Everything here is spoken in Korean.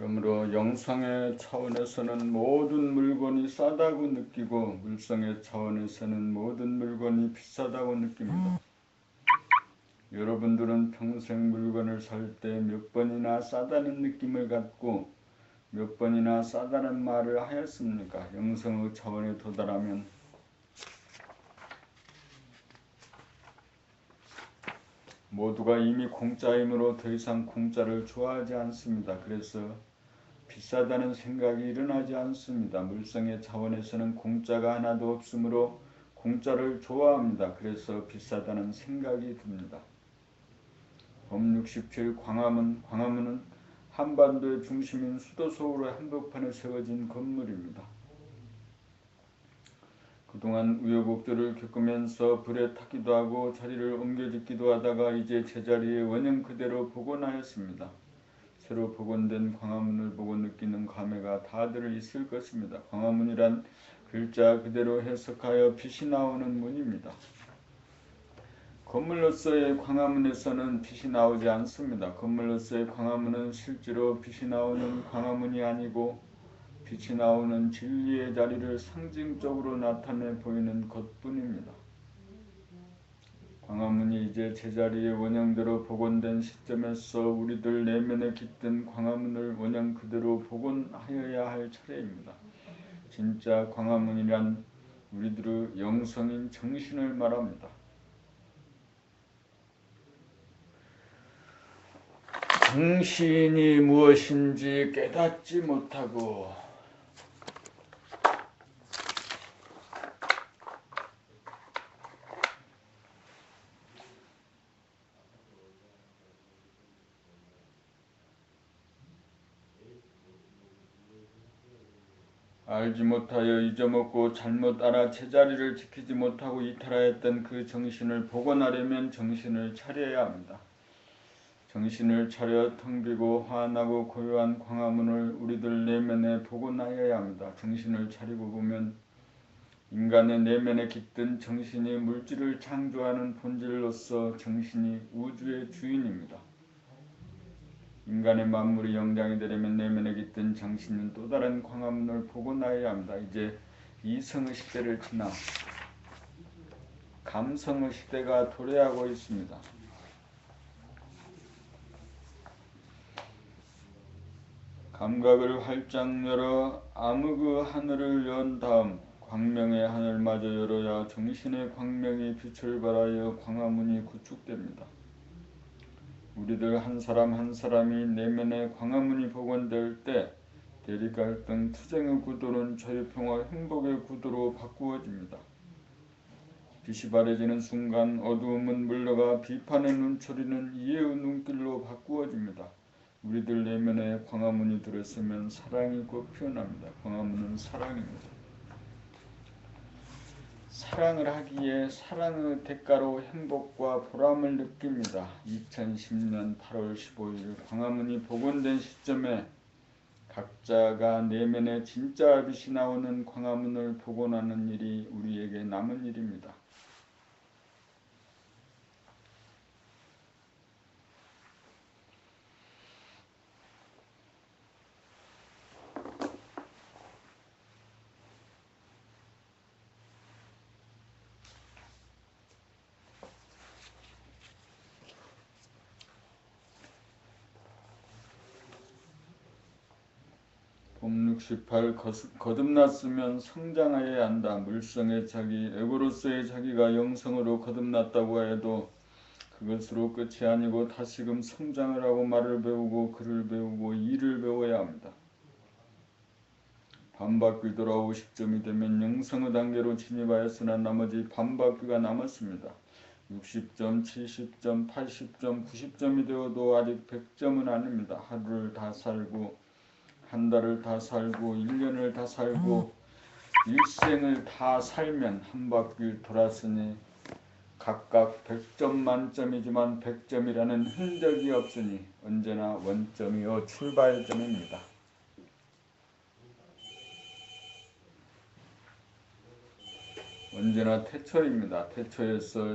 그러므로 영성의 차원에서는 모든 물건이 싸다고 느끼고 물성의 차원에서는 모든 물건이 비싸다고 느낍니다. 여러분들은 평생 물건을 살 때 몇 번이나 싸다는 느낌을 갖고 몇 번이나 싸다는 말을 하였습니까? 영성의 차원에 도달하면 모두가 이미 공짜이므로 더 이상 공짜를 좋아하지 않습니다. 그래서 비싸다는 생각이 일어나지 않습니다. 물성의 차원에서는 공짜가 하나도 없으므로 공짜를 좋아합니다. 그래서 비싸다는 생각이 듭니다. 범 67 광화문 광화문은 한반도의 중심인 수도 서울의 한복판에 세워진 건물입니다. 그동안 우여곡절을 겪으면서 불에 타기도 하고 자리를 옮겨 짓기도 하다가 이제 제자리에 원형 그대로 복원하였습니다. 새로 복원된 광화문을 보고 느끼는 감회가 다들 있을 것입니다. 광화문이란 글자 그대로 해석하여 빛이 나오는 문입니다. 건물로서의 광화문에서는 빛이 나오지 않습니다. 건물로서의 광화문은 실제로 빛이 나오는 광화문이 아니고 빛이 나오는 진리의 자리를 상징적으로 나타내 보이는 것뿐입니다. 광화문이 이제 제자리의 원형대로 복원된 시점에서 우리들 내면에 깃든 광화문을 원형 그대로 복원하여야 할 차례입니다. 진짜 광화문이란 우리들의 영성인 정신을 말합니다. 정신이 무엇인지 깨닫지 못하고 알지 못하여 잊어먹고 잘못 알아 제자리를 지키지 못하고 이탈하였던 그 정신을 복원하려면 정신을 차려야 합니다. 정신을 차려 텅 비고 화나고 고요한 광화문을 우리들 내면에 복원하여야 합니다. 정신을 차리고 보면 인간의 내면에 깃든 정신이 물질을 창조하는 본질로서 정신이 우주의 주인입니다. 인간의 만물이 영장이 되려면 내면에 깃든 정신은 또 다른 광화문을 복원하여야 합니다. 이제 이성의 시대를 지나 감성의 시대가 도래하고 있습니다. 감각을 활짝 열어 암흑의 하늘을 연 다음 광명의 하늘마저 열어야 정신의 광명이 빛을 발하여 광화문이 구축됩니다. 우리들 한 사람 한 사람이 내면의 광화문이 복원될 때 대립 갈등 투쟁의 구도는 자유평화 행복의 구도로 바꾸어집니다. 빛이 바래지는 순간 어두움은 물러가 비판의 눈초리는 이해의 눈길로 바꾸어집니다. 우리들 내면에 광화문이 들어서면 사랑이 곧 피어납니다. 광화문은 사랑입니다. 사랑을 하기에 사랑의 대가로 행복과 보람을 느낍니다. 2010년 8월 15일 광화문이 복원된 시점에 각자가 내면에 진짜 빛이 나오는 광화문을 복원하는 일이 우리에게 남은 일입니다. 봄68 거듭났으면 성장하여야 한다. 물성의 자기, 에고로서의 자기가 영성으로 거듭났다고 해도 그것으로 끝이 아니고 다시금 성장을 하고 말을 배우고 글을 배우고 일을 배워야 합니다. 반바퀴 돌아 50점이 되면 영성의 단계로 진입하였으나 나머지 반바퀴가 남았습니다. 60점, 70점, 80점, 90점이 되어도 아직 100점은 아닙니다. 하루를 다 살고 한 달을 다 살고 1년을 다 살고 일생을 다 살면 한 바퀴 돌았으니 각각 100점 만점이지만 100점이라는 흔적이 없으니 언제나 원점이요 출발점입니다. 언제나 태초입니다. 태초에서